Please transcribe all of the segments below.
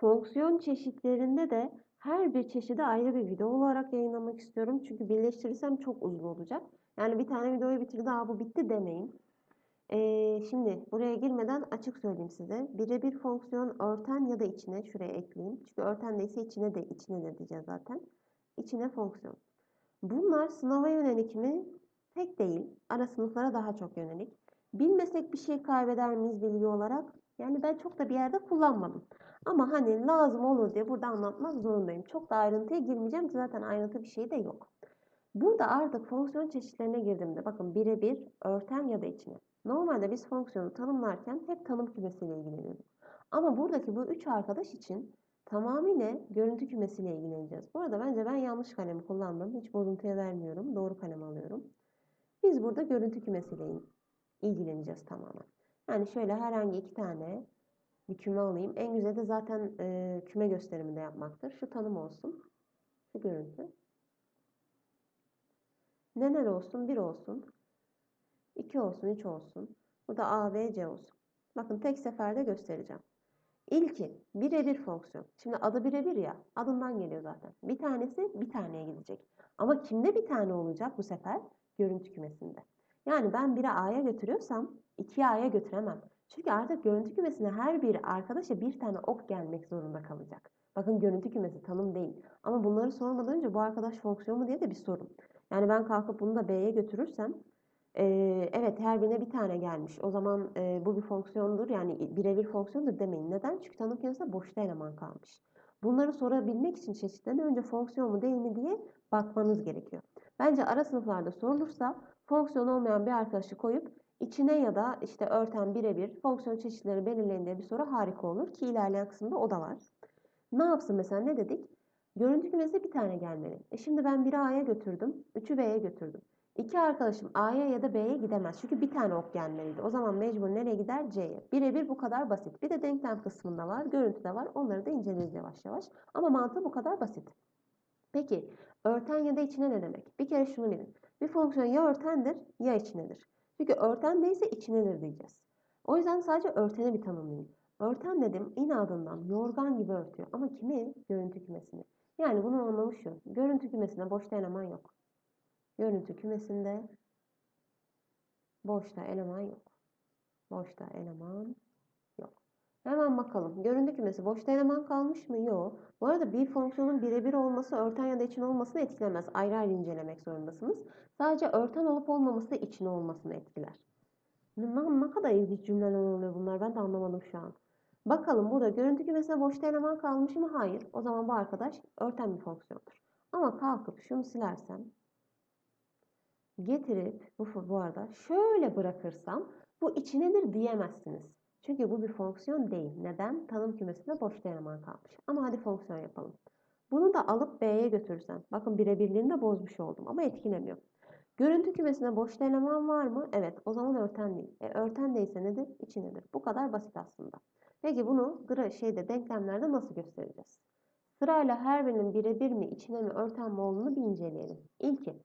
Fonksiyon çeşitlerinde de her bir çeşidi ayrı bir video olarak yayınlamak istiyorum. Çünkü birleştirirsem çok uzun olacak. Yani bir tane videoyu bitirdi, aa bu bitti demeyin. Ee, şimdi buraya girmeden açık söyleyeyim size. Birebir fonksiyon örten ya da içine şuraya ekleyeyim. Çünkü örten değilse içine de içine de diyeceğiz zaten. İçine fonksiyon. Bunlar sınava yönelik mi? Pek değil. Ara sınıflara daha çok yönelik. Bilmesek bir şey kaybeder miyiz bilgi olarak? Yani ben çok da bir yerde kullanmadım. Ama hani lazım olur diye burada anlatmak zorundayım. Çok da ayrıntıya girmeyeceğim. Zaten ayrıntı bir şey de yok. Burada artık fonksiyon çeşitlerine girdiğimde bakın birebir, örten ya da içine. Normalde biz fonksiyonu tanımlarken hep tanım kümesiyle ilgileniyorduk. Ama buradaki bu üç arkadaş için tamamıyla görüntü kümesiyle ilgileneceğiz. Bu arada bence ben yanlış kalemi kullandım. Hiç bozuntuya vermiyorum. Doğru kalem alıyorum. Biz burada görüntü kümesiyle ilgileneceğiz tamamen. Yani şöyle herhangi iki tane bir küme alayım. En güzeli de zaten e, küme gösteriminde yapmaktır. Şu tanım olsun. Şu görüntü. Neler olsun? 1 olsun. 2 olsun, 3 olsun. Bu da A, B, C olsun. Bakın tek seferde göstereceğim. İlki birebir fonksiyon. Şimdi adı birebir ya. Adından geliyor zaten. Bir tanesi bir taneye gidecek. Ama kimde bir tane olacak bu sefer? Görüntü kümesinde. Yani ben biri A'ya götürüyorsam 2'yi A'ya götüremem. Çünkü artık görüntü kümesine her bir arkadaşa bir tane ok gelmek zorunda kalacak. Bakın görüntü kümesi tanım değil. Ama bunları sormadan önce bu arkadaş fonksiyon mu diye de bir sorun. Yani ben kalkıp bunu da B'ye götürürsem e, evet her birine bir tane gelmiş. O zaman e, bu bir fonksiyondur. Yani birebir fonksiyondur demeyin. Neden? Çünkü tanım kümesinde boşta eleman kalmış. Bunları sorabilmek için çeşitlerine önce fonksiyon mu değil mi diye bakmanız gerekiyor. Bence ara sınıflarda sorulursa fonksiyon olmayan bir arkadaşı koyup içine ya da işte örten birebir fonksiyon çeşitleri belirleyin bir soru harika olur ki ilerleyen kısımda o da var. Ne yapsın mesela ne dedik? Görüntü kümesinde bir tane gelmeli. E şimdi ben biri A'ya götürdüm, üçü B'ye götürdüm. İki arkadaşım A'ya ya da B'ye gidemez. Çünkü bir tane ok gelmeliydi. O zaman mecbur nereye gider? C'ye. Birebir bu kadar basit. Bir de denklem kısmında var, görüntüde var. Onları da inceleriz yavaş yavaş. Ama mantığı bu kadar basit. Peki örten ya da içine ne demek? Bir kere şunu bilin. Bir fonksiyon ya örtendir ya içinedir. Çünkü örten değilse içinedir diyeceğiz. O yüzden sadece örteni bir tanımlayın. Örten dedim inadından yorgan gibi örtüyor. Ama kimi? Görüntü kümesini. Yani bunun anlamı şu. Görüntü kümesinde boşta eleman yok. Görüntü kümesinde boşta eleman yok. Boşta eleman. Hemen bakalım. Görüntü kümesi boşta eleman kalmış mı? Yok. Bu arada bir fonksiyonun birebir olması örten ya da için olmasını etkilemez. Ayrı ayrı incelemek zorundasınız. Sadece örten olup olmaması için olmasını etkiler. Ne, ne kadar ilginç cümleler oluyor bunlar. Ben de anlamadım şu an. Bakalım burada görüntü kümesine boşta eleman kalmış mı? Hayır. O zaman bu arkadaş örten bir fonksiyondur. Ama kalkıp şunu silersem getirip bu, bu arada şöyle bırakırsam bu içinedir diyemezsiniz. Çünkü bu bir fonksiyon değil. Neden? Tanım kümesinde boşta eleman kalmış. Ama hadi fonksiyon yapalım. Bunu da alıp B'ye götürürsem. Bakın birebirliğini de bozmuş oldum ama etkilemiyor. Görüntü kümesinde boşta eleman var mı? Evet. O zaman örten değil. E, örten değilse nedir? İçinedir. Bu kadar basit aslında. Peki bunu şeyde denklemlerde nasıl göstereceğiz? Sırayla her birinin birebir mi, içine mi, örten mi olduğunu bir inceleyelim. İlki.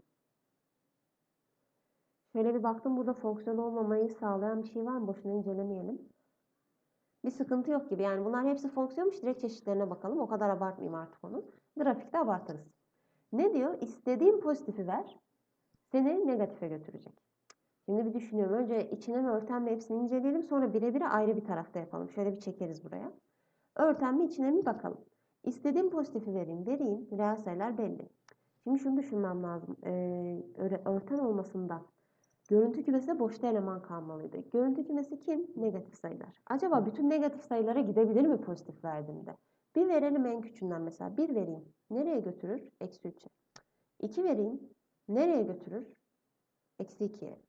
Şöyle bir baktım burada fonksiyon olmamayı sağlayan bir şey var mı? Boşuna incelemeyelim. Bir sıkıntı yok gibi. Yani bunlar hepsi fonksiyonmuş. Direkt çeşitlerine bakalım. O kadar abartmayayım artık onu. Grafikte abartırız. Ne diyor? İstediğin pozitifi ver. Seni negatife götürecek. Şimdi bir düşünüyorum. Önce içine mi örten mi hepsini inceleyelim. Sonra birebir ayrı bir tarafta yapalım. Şöyle bir çekeriz buraya. Örten mi içine mi bakalım. İstediğim pozitifi vereyim. Vereyim. Reel sayılar belli. Şimdi şunu düşünmem lazım. Ee, örten olmasında görüntü kümesinde boşta eleman kalmalıydı. Görüntü kümesi kim? Negatif sayılar. Acaba bütün negatif sayılara gidebilir mi pozitif verdiğimde? Bir verelim en küçüğünden mesela. Bir vereyim. Nereye götürür? Eksi 3'e. İki vereyim. Nereye götürür? Eksi 2'ye.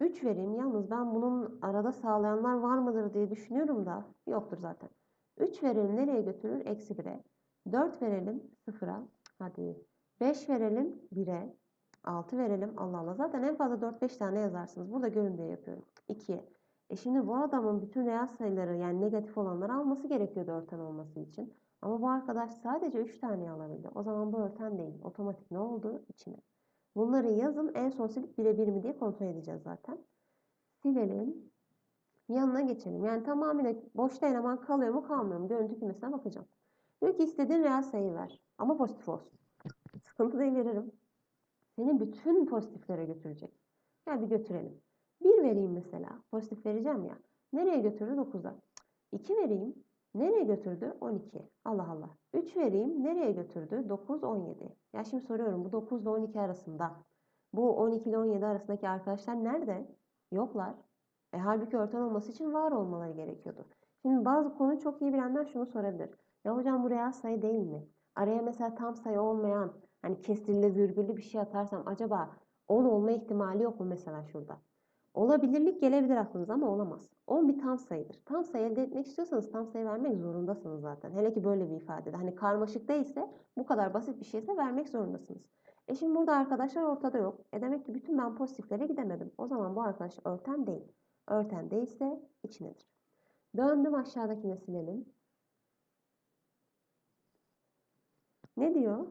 3 vereyim. Yalnız ben bunun arada sağlayanlar var mıdır diye düşünüyorum da yoktur zaten. 3 verelim nereye götürür? Eksi 1'e. 4 verelim 0'a. Hadi. 5 verelim 1'e. 6 verelim. Allah Allah. Zaten en fazla 4-5 tane yazarsınız. Burada görün diye yapıyorum. 2'ye. E şimdi bu adamın bütün reel sayıları yani negatif olanları alması gerekiyordu örten olması için. Ama bu arkadaş sadece 3 tane alabildi. O zaman bu örten değil. Otomatik ne oldu? İçine. Bunları yazın. En son silip birebir mi diye kontrol edeceğiz zaten. Silelim. Yanına geçelim. Yani tamamıyla boşta eleman kalıyor mu kalmıyor mu? Görüntü kümesine bakacağım. Diyor ki istediğin reel sayı ver. Ama pozitif olsun. Sıkıntı değil veririm. Seni bütün pozitiflere götürecek. Bir götürelim. 1 vereyim mesela. Pozitif vereceğim ya. Nereye götürdü? 9'a. 2 vereyim. Nereye götürdü? 12. Allah Allah. 3 vereyim. Nereye götürdü? 9, 17. Ya şimdi soruyorum bu 9 ile 12 arasında. Bu 12 ile 17 arasındaki arkadaşlar nerede? Yoklar. E, halbuki örten olması için var olmaları gerekiyordu. Şimdi bazı konuyu çok iyi bilenler şunu sorabilir. Ya hocam bu reel sayı değil mi? Araya mesela tam sayı olmayan, hani kesirli, virgüllü bir şey atarsam acaba 10 olma ihtimali yok mu mesela şurada? Olabilirlik gelebilir aklınıza ama olamaz. 10 bir tam sayıdır. Tam sayı elde etmek istiyorsanız tam sayı vermek zorundasınız zaten. Hele ki böyle bir ifadede. Hani karmaşık değilse, bu kadar basit bir şeyse vermek zorundasınız. E şimdi burada arkadaşlar ortada yok. E demek ki bütün ben pozitiflere gidemedim. O zaman bu arkadaş örten değil. Örten değilse içindedir. Döndüm aşağıdakine silelim. Ne diyor?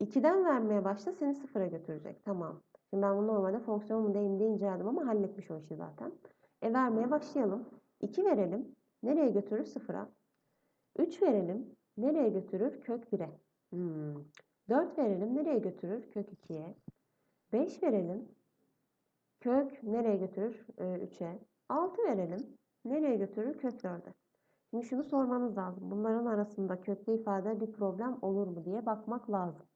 2'den vermeye başla seni sıfıra götürecek. Tamam. Şimdi ben bunu normalde fonksiyon mu değil mi diye inceledim ama halletmiş o işi zaten. E vermeye başlayalım. 2 verelim. Nereye götürür? Sıfıra. 3 verelim. Nereye götürür? Kök 1'e. Hmm. 4 verelim. Nereye götürür? Kök 2'ye. 5 verelim. Kök nereye götürür? Ee, 3'e. 6 verelim. Nereye götürür? Kök 4'e. Şimdi şunu sormanız lazım. Bunların arasında köklü ifade bir problem olur mu diye bakmak lazım.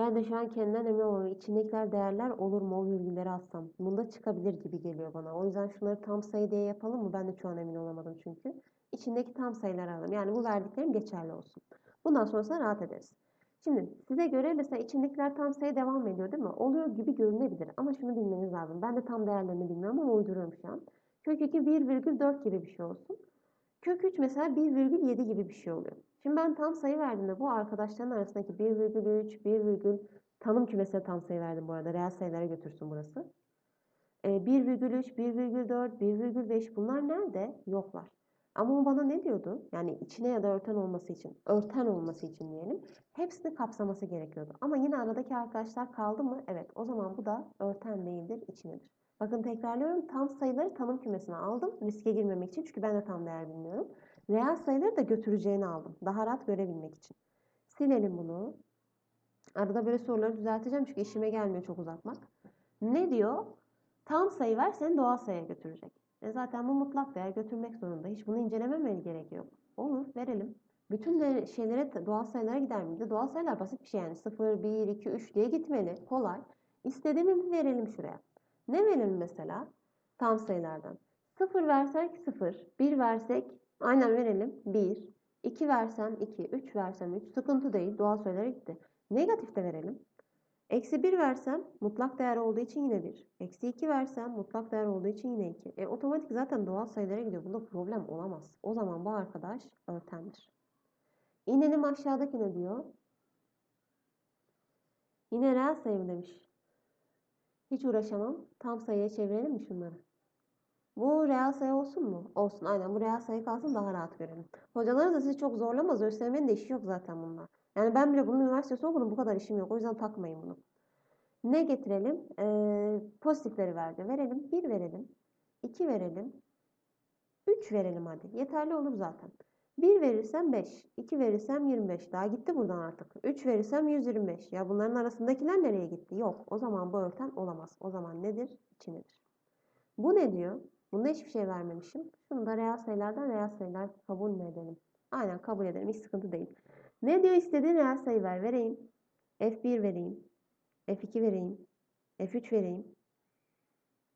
Ben de şu an kendimden emin olamıyorum. İçindekiler değerler olur mu o virgülleri atsam? Bunda çıkabilir gibi geliyor bana. O yüzden şunları tam sayı diye yapalım mı? Ben de şu an emin olamadım çünkü. İçindeki tam sayıları alalım. Yani bu verdiklerim geçerli olsun. Bundan sonrasında rahat ederiz. Şimdi size göre mesela içindekiler tam sayı devam ediyor değil mi? Oluyor gibi görünebilir ama şunu bilmeniz lazım. Ben de tam değerlerini bilmiyorum ama uyduruyorum şu an. Kök 2 1,4 gibi bir şey olsun. Kök 3 mesela 1,7 gibi bir şey oluyor. Şimdi ben tam sayı verdiğimde bu arkadaşların arasındaki 1,3, 1, tanım kümesine tam sayı verdim bu arada. Reel sayılara götürsün burası. E, 1,3, 1,4, 1,5 bunlar nerede? Yoklar. Ama o bana ne diyordu? Yani içine ya da örten olması için, örten olması için diyelim. Hepsini kapsaması gerekiyordu. Ama yine aradaki arkadaşlar kaldı mı? Evet. O zaman bu da örten değildir, içindedir. Bakın tekrarlıyorum. Tam sayıları tanım kümesine aldım. Riske girmemek için. Çünkü ben de tam değer bilmiyorum. Reel sayıları da götüreceğini aldım. Daha rahat görebilmek için. Silelim bunu. Arada böyle soruları düzelteceğim. Çünkü işime gelmiyor çok uzatmak. Ne diyor? Tam sayı ver seni doğal sayıya götürecek. E zaten bu mutlak değer götürmek zorunda. Hiç bunu incelememeli gerek yok. Olur verelim. Bütün şeylere doğal sayılara gider mi? De doğal sayılar basit bir şey yani. 0, 1, 2, 3 diye gitmeli. Kolay. İstediğimi verelim şuraya. Ne verelim mesela? Tam sayılardan. 0 versek 0. 1 versek aynen verelim. 1. 2 versem 2. 3 versem 3. Sıkıntı değil. Doğal sayılara gitti. Negatif de verelim. Eksi 1 versem mutlak değer olduğu için yine 1. Eksi 2 versem mutlak değer olduğu için yine 2. E, otomatik zaten doğal sayılara gidiyor. Bunda problem olamaz. O zaman bu arkadaş örtendir. İnelim aşağıdaki ne diyor? Yine reel sayı demiş. Hiç uğraşamam. Tam sayıya çevirelim mi şunları? Bu reel sayı olsun mu? Olsun. Aynen bu reel sayı kalsın daha rahat görelim. Hocalarınız da sizi çok zorlamaz. ÖSYM'nin de işi yok zaten bunlar. Yani ben bile bunun üniversitesi okudum. Bu kadar işim yok. O yüzden takmayın bunu. Ne getirelim? Ee, pozitifleri verdi. Verelim. 1 verelim. 2 verelim. 3 verelim hadi. Yeterli olur zaten. 1 verirsem 5. 2 verirsem 25. Daha gitti buradan artık. 3 verirsem 125. Ya bunların arasındakiler nereye gitti? Yok. O zaman bu örten olamaz. O zaman nedir? İçindedir. Bu ne diyor? Bunda hiçbir şey vermemişim. Şunu da reel sayılardan reel sayılar kabul mü edelim? Aynen kabul edelim. Hiç sıkıntı değil. Ne diyor istediğin reel sayı ver. Vereyim. F1 vereyim. F2 vereyim. F3 vereyim.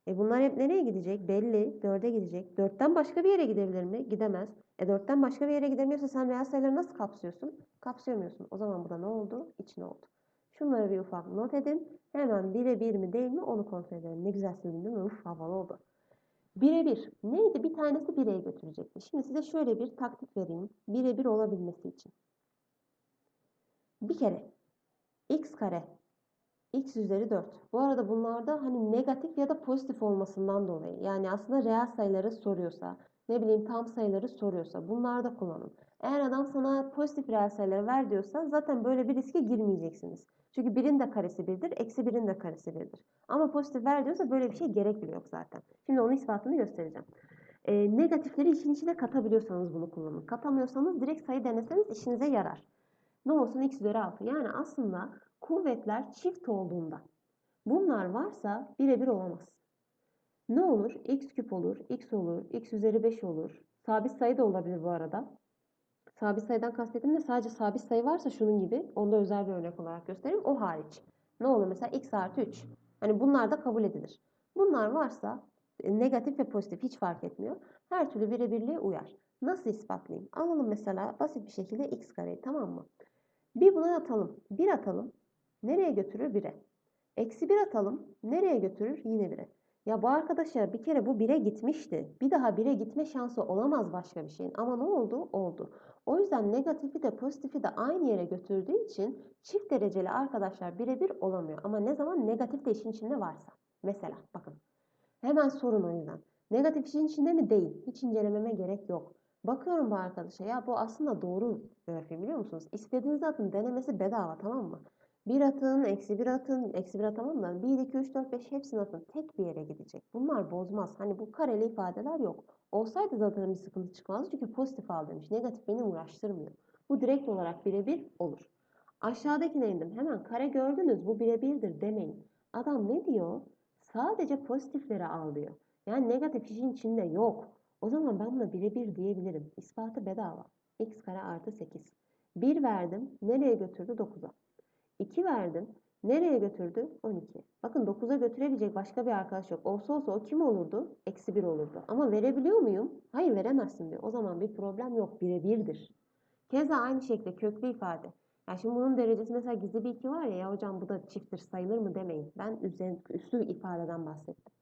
E bunlar hep nereye gidecek? Belli. 4'e gidecek. 4'ten başka bir yere gidebilir mi? Gidemez. E 4'ten başka bir yere gidemiyorsa sen reel sayıları nasıl kapsıyorsun? Kapsayamıyorsun. O zaman burada ne oldu? İçine oldu. Şunları bir ufak not edin. Hemen 1'e 1 mi değil mi onu kontrol edelim. Ne güzel söyledin değil mi? Uf havalı oldu. 1'e 1. Neydi? Bir tanesi 1'e götürecekti. Şimdi size şöyle bir taktik vereyim. 1'e 1 olabilmesi için. Bir kere x kare x üzeri 4. Bu arada bunlarda hani negatif ya da pozitif olmasından dolayı yani aslında reel sayıları soruyorsa ne bileyim tam sayıları soruyorsa bunları da kullanın. Eğer adam sana pozitif reel sayıları ver diyorsa zaten böyle bir riske girmeyeceksiniz. Çünkü birin de karesi birdir, eksi birin de karesi birdir. Ama pozitif ver diyorsa böyle bir şey gerek bile yok zaten. Şimdi onun ispatını göstereceğim. Ee, negatifleri işin içine katabiliyorsanız bunu kullanın. Katamıyorsanız direkt sayı deneseniz işinize yarar. Ne olsun x üzeri 6. Yani aslında kuvvetler çift olduğunda bunlar varsa birebir olamaz. Ne olur? x küp olur, x olur, x üzeri 5 olur. Sabit sayı da olabilir bu arada. Sabit sayıdan kastettiğim de sadece sabit sayı varsa şunun gibi. Onda özel bir örnek olarak göstereyim. O hariç. Ne olur mesela x artı 3. Hani bunlar da kabul edilir. Bunlar varsa e, negatif ve pozitif hiç fark etmiyor. Her türlü birebirliğe uyar. Nasıl ispatlayayım? Alalım mesela basit bir şekilde x kareyi tamam mı? Bir buna atalım. Bir atalım. Nereye götürür? 1'e. Eksi 1 atalım. Nereye götürür? Yine 1'e. Ya bu arkadaşa bir kere bu 1'e gitmişti. Bir daha 1'e gitme şansı olamaz başka bir şeyin. Ama ne oldu? Oldu. O yüzden negatifi de pozitifi de aynı yere götürdüğü için çift dereceli arkadaşlar birebir olamıyor. Ama ne zaman negatif de işin içinde varsa. Mesela bakın. Hemen sorun o yüzden. Negatif işin içinde mi? Değil. Hiç incelememe gerek yok. Bakıyorum bu arkadaşa ya bu aslında doğru grafiği biliyor musunuz? İstediğiniz atın denemesi bedava tamam mı? Bir atın, eksi bir atın, eksi bir atamam da 1, 2, 3, 4, 5 hepsini atın. Tek bir yere gidecek. Bunlar bozmaz. Hani bu kareli ifadeler yok. Olsaydı zaten bir sıkıntı çıkmazdı. Çünkü pozitif al demiş. Negatif beni uğraştırmıyor. Bu direkt olarak birebir olur. Aşağıdakine indim. Hemen kare gördünüz bu birebirdir demeyin. Adam ne diyor? Sadece pozitifleri al diyor. Yani negatif işin içinde yok. O zaman ben buna birebir diyebilirim. İspatı bedava. x kare artı 8. 1 verdim. Nereye götürdü? 9'a. 2 verdim. Nereye götürdü? 12. Bakın 9'a götürebilecek başka bir arkadaş yok. Olsa olsa o kim olurdu? Eksi 1 olurdu. Ama verebiliyor muyum? Hayır veremezsin diyor. O zaman bir problem yok. Birebirdir. Keza aynı şekilde köklü ifade. Yani şimdi bunun derecesi mesela gizli bir 2 var ya, ya hocam bu da çifttir sayılır mı demeyin. Ben üstün, üstü ifadeden bahsettim.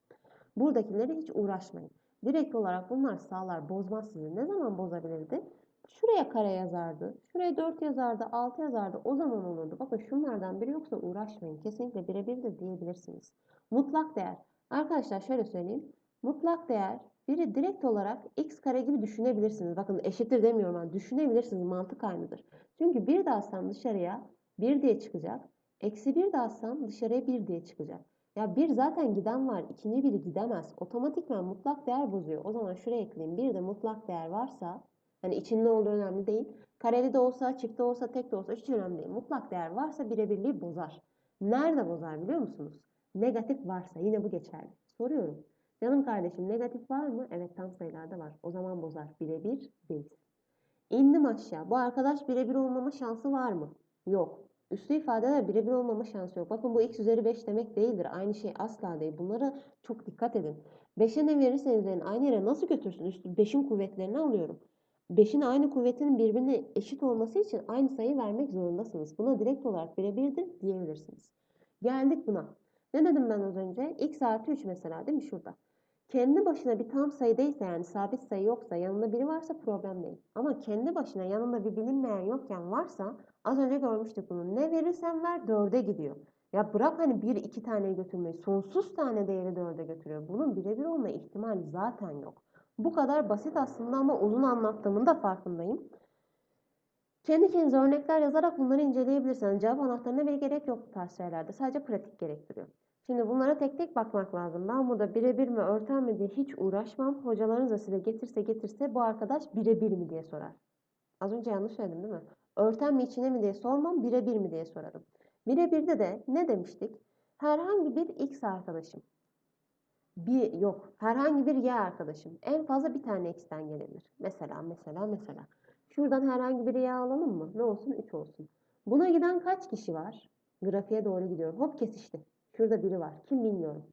Buradakileri hiç uğraşmayın. Direkt olarak bunlar sağlar, bozmaz sizi. Ne zaman bozabilirdi? Şuraya kare yazardı, şuraya 4 yazardı, 6 yazardı. O zaman olurdu. Bakın şunlardan biri yoksa uğraşmayın. Kesinlikle birebirdir diyebilirsiniz. Mutlak değer. Arkadaşlar şöyle söyleyeyim. Mutlak değer biri direkt olarak x kare gibi düşünebilirsiniz. Bakın eşittir demiyorum ben. Düşünebilirsiniz. Mantık aynıdır. Çünkü bir de alsam dışarıya 1 diye çıkacak. Eksi 1 de alsam dışarıya 1 diye çıkacak. Ya bir zaten giden var. ikinci biri gidemez. Otomatikman mutlak değer bozuyor. O zaman şuraya ekleyeyim. Bir de mutlak değer varsa hani içinde olduğu önemli değil. Kareli de olsa, çift de olsa, tek de olsa hiç önemli değil. Mutlak değer varsa birebirliği bozar. Nerede bozar biliyor musunuz? Negatif varsa yine bu geçerli. Soruyorum. Canım kardeşim negatif var mı? Evet tam sayılarda var. O zaman bozar. Birebir değil. İndim aşağı. Bu arkadaş birebir olmama şansı var mı? Yok. Üslü ifadeler birebir olmama şansı yok. Bakın bu x üzeri 5 demek değildir. Aynı şey asla değil. Bunlara çok dikkat edin. 5'e ne verirseniz aynı yere nasıl götürsün? Üstü 5'in kuvvetlerini alıyorum. 5'in aynı kuvvetinin birbirine eşit olması için aynı sayı vermek zorundasınız. Buna direkt olarak birebirdir diyebilirsiniz. Geldik buna. Ne dedim ben az önce? x artı 3 mesela değil mi şurada? Kendi başına bir tam sayıdaysa yani sabit sayı yoksa yanında biri varsa problem değil. Ama kendi başına yanında bir bilinmeyen yokken varsa az önce görmüştük bunu. Ne verirsen ver dörde gidiyor. Ya bırak hani bir iki tane götürmeyi sonsuz tane değeri dörde götürüyor. Bunun birebir olma ihtimali zaten yok. Bu kadar basit aslında ama uzun anlattığımın da farkındayım. Kendi kendinize örnekler yazarak bunları inceleyebilirsiniz. Cevap anahtarına bir gerek yok bu tarz şeylerde. Sadece pratik gerektiriyor. Şimdi bunlara tek tek bakmak lazım. Ben burada birebir mi örten mi diye hiç uğraşmam. Hocalarınız da size getirse getirse bu arkadaş birebir mi diye sorar. Az önce yanlış söyledim değil mi? Örten mi içine mi diye sormam, birebir mi diye sorarım. Birebirde de ne demiştik? Herhangi bir x arkadaşım. Bir yok. Herhangi bir y arkadaşım. En fazla bir tane x'ten gelebilir. Mesela mesela mesela. Şuradan herhangi bir y alalım mı? Ne olsun? 3 olsun. Buna giden kaç kişi var? Grafiğe doğru gidiyorum. Hop kesişti. Şurada biri var. Kim bilmiyorum.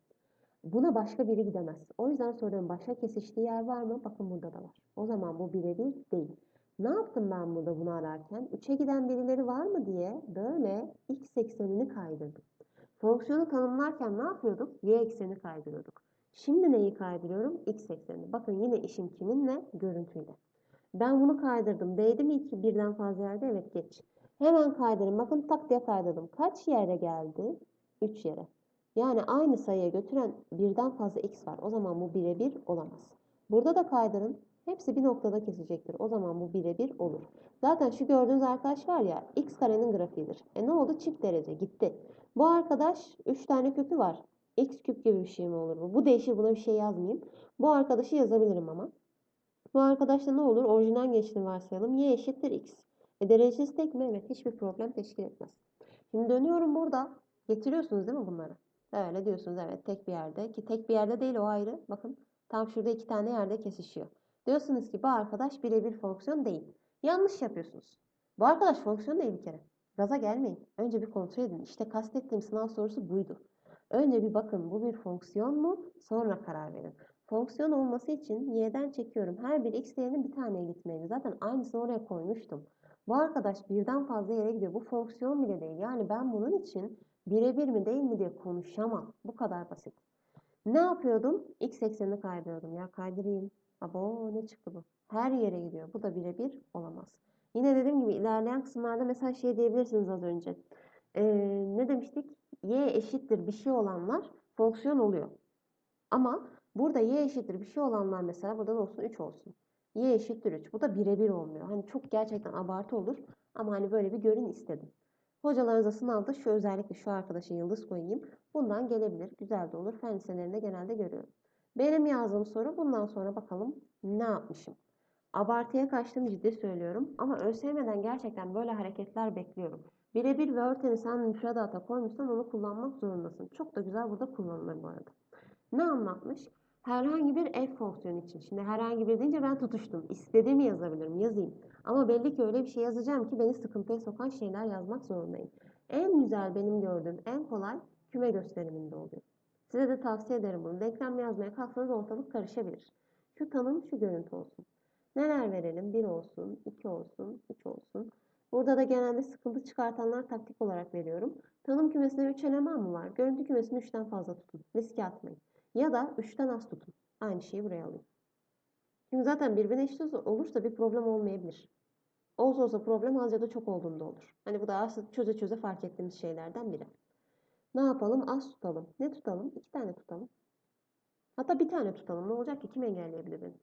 Buna başka biri gidemez. O yüzden soruyorum başka kesiştiği yer var mı? Bakın burada da var. O zaman bu birebir değil. Ne yaptım ben burada bunu ararken? 3'e giden birileri var mı diye böyle x eksenini kaydırdım. Fonksiyonu tanımlarken ne yapıyorduk? Y ekseni kaydırıyorduk. Şimdi neyi kaydırıyorum? X eksenini. Bakın yine işim kiminle? Görüntüyle. Ben bunu kaydırdım. Değdi mi iki birden fazla yerde? Evet geç. Hemen kaydırın. Bakın tak diye kaydırdım. Kaç yere geldi? 3 yere. Yani aynı sayıya götüren birden fazla x var. O zaman bu birebir olamaz. Burada da kaydırın. Hepsi bir noktada kesecektir. O zaman bu birebir olur. Zaten şu gördüğünüz arkadaş var ya x karenin grafiğidir. E ne oldu? Çift derece gitti. Bu arkadaş 3 tane kökü var. X küp gibi bir şey mi olur bu? Bu değişir buna bir şey yazmayayım. Bu arkadaşı yazabilirim ama. Bu arkadaşta ne olur? Orijinal geçtiğini varsayalım. y eşittir x. E derecesi tek mi? Evet hiçbir problem teşkil etmez. Şimdi dönüyorum burada. Getiriyorsunuz değil mi bunları? Öyle diyorsunuz evet tek bir yerde. Ki tek bir yerde değil o ayrı. Bakın tam şurada iki tane yerde kesişiyor. Diyorsunuz ki bu arkadaş birebir fonksiyon değil. Yanlış yapıyorsunuz. Bu arkadaş fonksiyon değil bir kere. Gaza gelmeyin. Önce bir kontrol edin. İşte kastettiğim sınav sorusu buydu. Önce bir bakın bu bir fonksiyon mu? Sonra karar verin. Fonksiyon olması için y'den çekiyorum. Her bir x değerinin bir taneye gitmeli. Zaten aynısını oraya koymuştum. Bu arkadaş birden fazla yere gidiyor. Bu fonksiyon bile değil. Yani ben bunun için birebir mi değil mi diye konuşamam. Bu kadar basit. Ne yapıyordum? X eksenini kaydırıyordum. Ya kaydırayım. Abo ne çıktı bu? Her yere gidiyor. Bu da birebir olamaz. Yine dediğim gibi ilerleyen kısımlarda mesela şey diyebilirsiniz az önce. Ee, ne demiştik? Y eşittir bir şey olanlar fonksiyon oluyor. Ama burada y eşittir bir şey olanlar mesela burada da olsun 3 olsun. Y eşittir 3. Bu da birebir olmuyor. Hani çok gerçekten abartı olur. Ama hani böyle bir görün istedim. Hocalarınıza sınavda şu özellikle şu arkadaşa yıldız koyayım. Bundan gelebilir. Güzel de olur. Fen liselerinde genelde görüyorum. Benim yazdığım soru bundan sonra bakalım ne yapmışım. Abartıya kaçtım ciddi söylüyorum. Ama ÖSYM'den gerçekten böyle hareketler bekliyorum. Birebir ve örteni sen müfredata koymuşsan onu kullanmak zorundasın. Çok da güzel burada kullanılır bu arada. Ne anlatmış? Herhangi bir f fonksiyonu için. Şimdi herhangi bir deyince ben tutuştum. İstediğimi yazabilirim. Yazayım. Ama belli ki öyle bir şey yazacağım ki beni sıkıntıya sokan şeyler yazmak zorundayım. En güzel benim gördüğüm en kolay küme gösteriminde oluyor. Size de tavsiye ederim bunu. Denklem yazmaya kalksanız ortalık karışabilir. Şu tanım şu görüntü olsun. Neler verelim? 1 olsun, 2 olsun, 3 olsun. Burada da genelde sıkıntı çıkartanlar taktik olarak veriyorum. Tanım kümesinde 3 eleman mı var? Görüntü kümesini 3'ten fazla tutun. Riske atmayın. Ya da 3'ten az tutun. Aynı şeyi buraya alayım. Çünkü zaten birbirine eşit olursa bir problem olmayabilir. Olsa olsa problem az ya da çok olduğunda olur. Hani bu da aslında çöze çöze fark ettiğimiz şeylerden biri. Ne yapalım? Az tutalım. Ne tutalım? İki tane tutalım. Hatta bir tane tutalım. Ne olacak ki? Kim engelleyebilir beni?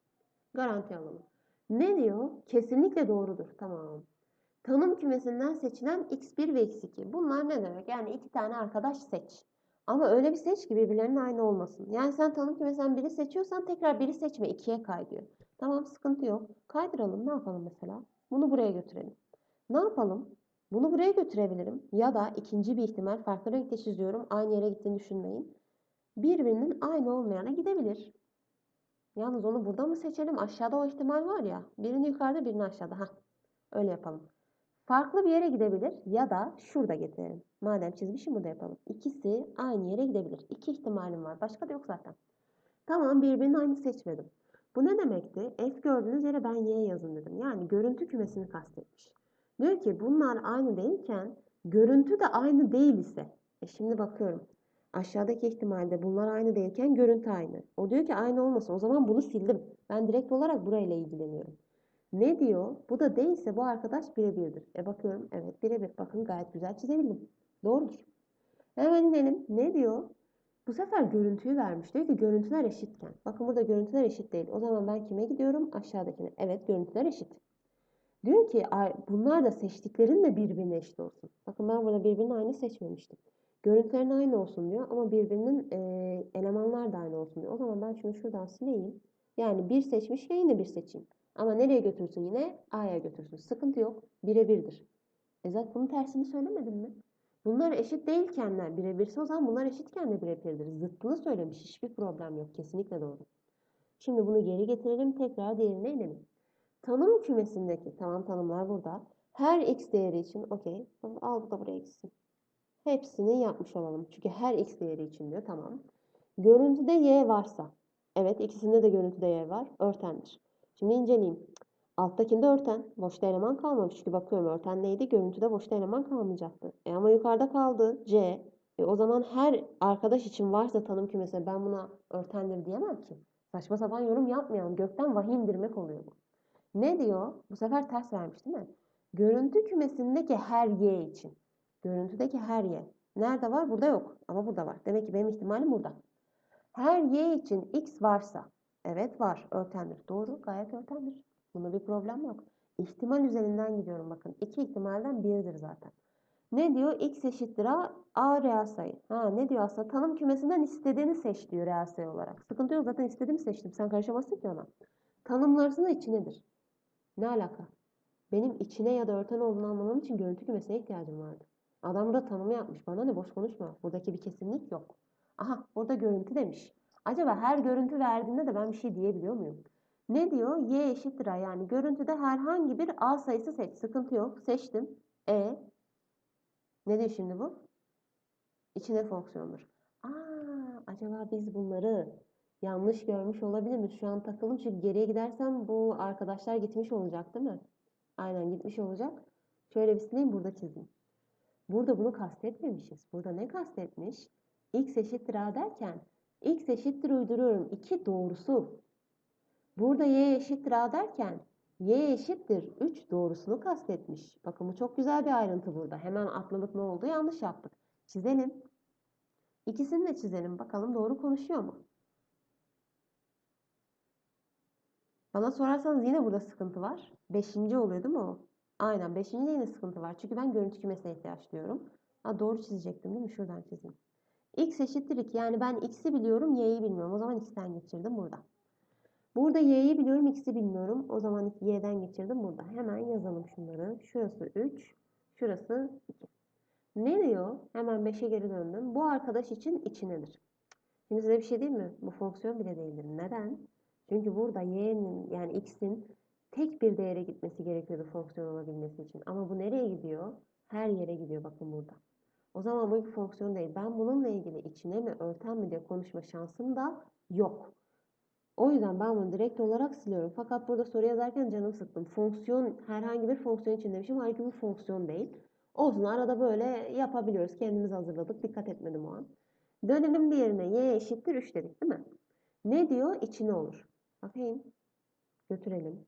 Garanti alalım. Ne diyor? Kesinlikle doğrudur. Tamam. Tanım kümesinden seçilen x1 ve x2. Bunlar ne demek? Yani iki tane arkadaş seç. Ama öyle bir seç ki birbirlerinin aynı olmasın. Yani sen tanım kümesinden biri seçiyorsan tekrar biri seçme. ikiye kay diyor. Tamam sıkıntı yok. Kaydıralım. Ne yapalım mesela? Bunu buraya götürelim. Ne yapalım? Bunu buraya götürebilirim. Ya da ikinci bir ihtimal farklı renkte çiziyorum. Aynı yere gittiğini düşünmeyin. Birbirinin aynı olmayana gidebilir. Yalnız onu burada mı seçelim? Aşağıda o ihtimal var ya. Birini yukarıda birini aşağıda. Ha, öyle yapalım. Farklı bir yere gidebilir ya da şurada getirelim. Madem çizmişim burada yapalım. İkisi aynı yere gidebilir. İki ihtimalim var. Başka da yok zaten. Tamam birbirinin aynı seçmedim. Bu ne demekti? F gördüğünüz yere ben Y yazın dedim. Yani görüntü kümesini kastetmiş. Diyor ki bunlar aynı değilken görüntü de aynı değil ise. E şimdi bakıyorum. Aşağıdaki ihtimalde bunlar aynı değilken görüntü aynı. O diyor ki aynı olmasın. O zaman bunu sildim. Ben direkt olarak burayla ilgileniyorum. Ne diyor? Bu da değilse bu arkadaş birebirdir. E bakıyorum. Evet birebir. Bakın gayet güzel çizebildim. Doğrudur. Hemen inelim. Ne diyor? Bu sefer görüntüyü vermiş. Diyor ki görüntüler eşitken. Bakın burada görüntüler eşit değil. O zaman ben kime gidiyorum? Aşağıdakine. Evet görüntüler eşit. Diyor ki bunlar da seçtiklerin de birbirine eşit olsun. Bakın ben burada birbirine aynı seçmemiştim. Görüntülerin aynı olsun diyor ama birbirinin e, elemanlar da aynı olsun diyor. O zaman ben şunu şuradan sileyim. Yani bir seçmişken yine bir seçeyim. Ama nereye götürsün yine? A'ya götürsün. Sıkıntı yok. Birebirdir. E zaten bunun tersini söylemedim mi? Bunlar eşit değilkenler birebirse o zaman bunlar eşitken de birebirdir. Zıttını söylemiş. Hiçbir problem yok. Kesinlikle doğru. Şimdi bunu geri getirelim. Tekrar diğerine inelim. Tanım kümesindeki tamam tanımlar burada. Her x değeri için okey. Al bu da buraya gitsin. Hepsini yapmış olalım. Çünkü her x değeri için diyor. Tamam. Görüntüde y varsa. Evet ikisinde de görüntüde y var. Örtendir. Şimdi inceleyeyim. Alttakinde örten. Boşta eleman kalmamış. Çünkü bakıyorum örten neydi? Görüntüde boşta eleman kalmayacaktı. E ama yukarıda kaldı. C. E o zaman her arkadaş için varsa tanım kümesi ben buna örtendir diyemem ki. Saçma sapan yorum yapmayalım. Gökten vahiy indirmek oluyor bu. Ne diyor? Bu sefer ters vermiş değil mi? Görüntü kümesindeki her y için. Görüntüdeki her y. Nerede var? Burada yok. Ama burada var. Demek ki benim ihtimalim burada. Her y için x varsa Evet var. Örtendir. Doğru. Gayet örtendir. Bunda bir problem yok. İhtimal üzerinden gidiyorum bakın. İki ihtimalden biridir zaten. Ne diyor? X eşittir A, A reel sayı. Ha ne diyor aslında? Tanım kümesinden istediğini seç diyor reel sayı olarak. Sıkıntı yok zaten istediğimi seçtim. Sen karışamazsın ki ona. Tanımlarsın içinedir. Ne alaka? Benim içine ya da örten olduğunu anlamam için görüntü kümesine ihtiyacım vardı. Adam da tanımı yapmış. Bana ne boş konuşma. Buradaki bir kesinlik yok. Aha burada görüntü demiş. Acaba her görüntü verdiğinde de ben bir şey diyebiliyor muyum? Ne diyor? Y eşittir A. Yani görüntüde herhangi bir A sayısı seç. Sıkıntı yok. Seçtim. E. Ne diyor şimdi bu? İçine fonksiyondur. Aa, acaba biz bunları yanlış görmüş olabilir miyiz? Şu an takıldım çünkü geriye gidersem bu arkadaşlar gitmiş olacak değil mi? Aynen gitmiş olacak. Şöyle bir sileyim burada çizeyim. Burada bunu kastetmemişiz. Burada ne kastetmiş? X eşittir A derken X eşittir uyduruyorum. 2 doğrusu. Burada Y eşittir A derken Y eşittir 3 doğrusunu kastetmiş. Bakın bu çok güzel bir ayrıntı burada. Hemen atladık ne oldu? Yanlış yaptık. Çizelim. İkisini de çizelim. Bakalım doğru konuşuyor mu? Bana sorarsanız yine burada sıkıntı var. Beşinci oluyor değil mi o? Aynen beşinci yine sıkıntı var. Çünkü ben görüntü kümesine ihtiyaç duyuyorum. Ha, doğru çizecektim değil mi? Şuradan çizeyim. X eşittir 2. Yani ben x'i biliyorum, y'yi bilmiyorum. O zaman x'ten geçirdim burada. Burada y'yi biliyorum, x'i bilmiyorum. O zaman y'den geçirdim burada. Hemen yazalım şunları. Şurası 3, şurası 2. Ne diyor? Hemen 5'e geri döndüm. Bu arkadaş için içinedir. Şimdi size bir şey diyeyim mi? Bu fonksiyon bile değildir. Neden? Çünkü burada y'nin yani x'in tek bir değere gitmesi gerekiyordu fonksiyon olabilmesi için. Ama bu nereye gidiyor? Her yere gidiyor bakın burada. O zaman bu bir fonksiyon değil. Ben bununla ilgili içine mi örten mi diye konuşma şansım da yok. O yüzden ben bunu direkt olarak siliyorum. Fakat burada soru yazarken canım sıktım. Fonksiyon herhangi bir fonksiyon için demişim. Halbuki bu fonksiyon değil. Olsun arada böyle yapabiliyoruz. Kendimiz hazırladık. Dikkat etmedim o an. Dönelim diğerine. Y eşittir 3 dedik değil mi? Ne diyor? İçine olur. Bakayım. Götürelim.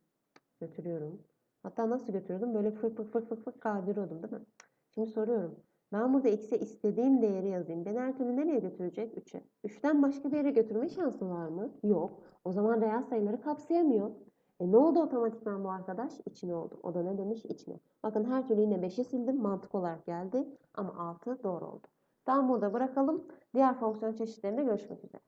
Götürüyorum. Hatta nasıl götürüyordum? Böyle fık fık fık fık fık kaydırıyordum değil mi? Şimdi soruyorum. Ben burada x'e istediğim değeri yazayım. Beni her türlü nereye götürecek? 3'e. 3'ten başka bir yere götürme şansı var mı? Yok. O zaman reel sayıları kapsayamıyor. E ne oldu otomatikman bu arkadaş? İçine oldu. O da ne demiş? İçine. Bakın her türlü yine 5'i sildim. Mantık olarak geldi. Ama 6 doğru oldu. Tam burada bırakalım. Diğer fonksiyon çeşitlerinde görüşmek üzere.